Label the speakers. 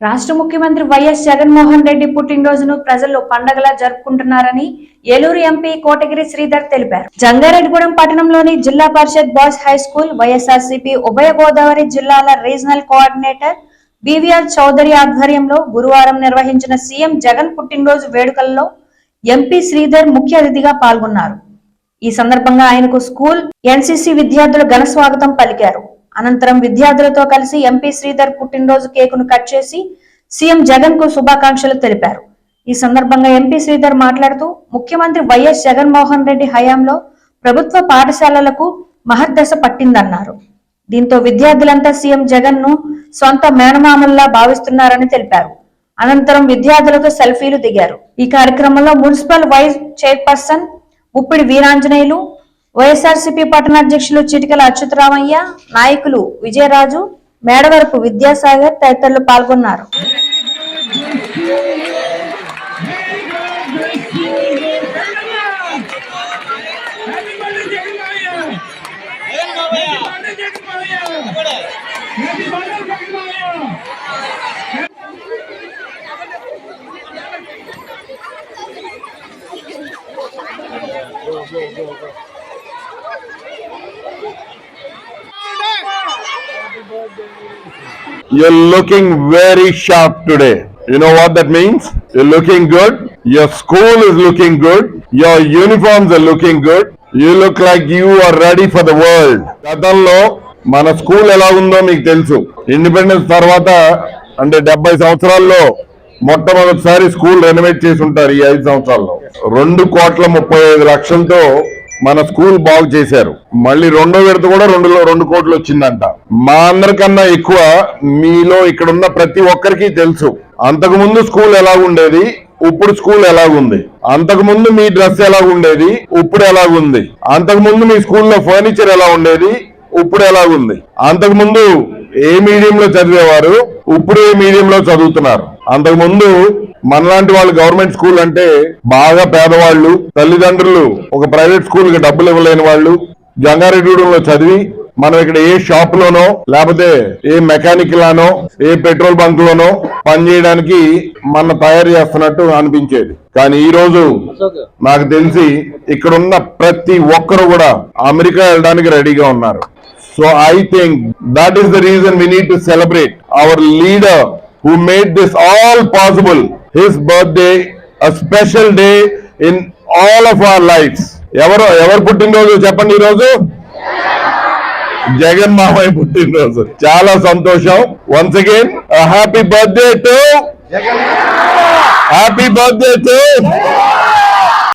Speaker 1: రాష్ట్ర ముఖ్యమంత్రి వైఎస్ జగన్మోహన్ రెడ్డి పుట్టినరోజును ప్రజలు పండగలా జరుపుకుంటున్నారని ఏలూరు ఎంపీ కోటగిరి శ్రీధర్ తెలిపారు. జంగారెడ్డిగూడెం పట్టణంలోని Zilla Parishad boys high school YSRCP ఉభయ గోదావరి జిల్లాల రీజనల్ కోఆర్డినేటర్ బివిఆర్ చౌదరి ఆధ్వర్యంలో గురువారం నిర్వహించిన సీఎం జగన్ పుట్టినరోజు వేడుకల్లో ఎంపీ శ్రీధర్ ముఖ్య అతిథిగా పాల్గొన్నారు. ఈ సందర్భంగా ఆయనకు స్కూల్ ఎన్సీసీ విద్యార్థులు ఘన స్వాగతం పలికారు. అనంతరం విద్యార్థులతో కలిసి ఎంపీ శ్రీధర్ పుట్టినరోజు కేకును కట్ చేసి సీఎం జగన్కు శుభాకాంక్షలు తెలిపారు. ఈ సందర్భంగా ఎంపీ శ్రీధర్ మాట్లాడుతూ ముఖ్యమంత్రి వైఎస్ జగన్మోహన్ రెడ్డి హయాంలో ప్రభుత్వ పాఠశాలలకు మహర్దశ పట్టిందన్నారు. దీంతో విద్యార్థులంతా సీఎం జగన్ను సొంత మేనమామల్లా భావిస్తున్నారని తెలిపారు. అనంతరం విద్యార్థులతో సెల్ఫీలు దిగారు. ఈ కార్యక్రమంలో municipal vice chairperson Uppidi Veeranjaneyulu YSRCP పట్టణాధ్యక్షులు Chitikala Achyutaramaiah నాయకులు విజయరాజు మేడవరపు విద్యాసాగర్ తదితరులు పాల్గొన్నారు
Speaker 2: go, go, go.
Speaker 3: You're looking very sharp today. You know what that means? You're looking good. Your school is looking good. Your uniforms are looking good. You look like you are ready for the world. గతంలో మన school ఎలా ఉందో మీకు తెలుసు independence తర్వాత అంటే డెబ్బై సంవత్సరాల్లో మొట్టమొదటిసారి స్కూల్ రెనోవేట్ చేసి ఉంటారు ఈ ఐదు సంవత్సరాల్లో రెండు కోట్ల ముప్పై ఐదు లక్షలతో మన స్కూల్ బాగు చేశారు. మళ్ళీ రెండో విడత కూడా రెండు రెండు కోట్లు వచ్చిందంట. మా అందరికన్నా ఎక్కువ మీలో ఇక్కడ ఉన్న ప్రతి ఒక్కరికి తెలుసు. అంతకు ముందు స్కూల్ ఎలా ఉండేది? ఇప్పుడు స్కూల్ ఎలాగుంది అంతకు ముందు మీ డ్రెస్ ఎలా ఉండేది? ఇప్పుడు ఎలాగుంది అంతకుముందు అంతకు ముందు మీ స్కూల్లో ఫర్నిచర్ ఎలా ఉండేది? ఇప్పుడు ఎలాగుంది అంతకుముందు అంతకు ముందు ఏ మీడియంలో చదివేవారు? ఇప్పుడు ఏ మీడియంలో చదువుతున్నారు? అంతకు ముందు మనలాంటి వాళ్ళు గవర్నమెంట్ స్కూల్ అంటే బాగా పేదవాళ్ళు తల్లిదండ్రులు ఒక ప్రైవేట్ స్కూల్కి డబ్బులు ఇవ్వలేని వాళ్ళు జంగారెడ్డిగూడెంలో చదివి మనం ఇక్కడ ఏ షాప్ లోనో లేకపోతే ఏ మెకానిక్ లానో ఏ పెట్రోల్ బంక్ లోనో పనిచేయడానికి మన తయారు చేస్తున్నట్టు అనిపించేది. కానీ ఈ రోజు నాకు తెలిసి ఇక్కడ ఉన్న ప్రతి ఒక్కరు కూడా అమెరికా వెళ్ళడానికి రెడీగా ఉన్నారు. So I think that is the reason we need to celebrate our leader who made this all possible his birthday a special day in all of our lives ఎవరు ఎవరు పుట్టినరోజు చెప్పండి ఈ రోజు జగన్ మామయ్య పుట్టినరోజు. చాలా సంతోషం. Once again happy birthday to happy birthday to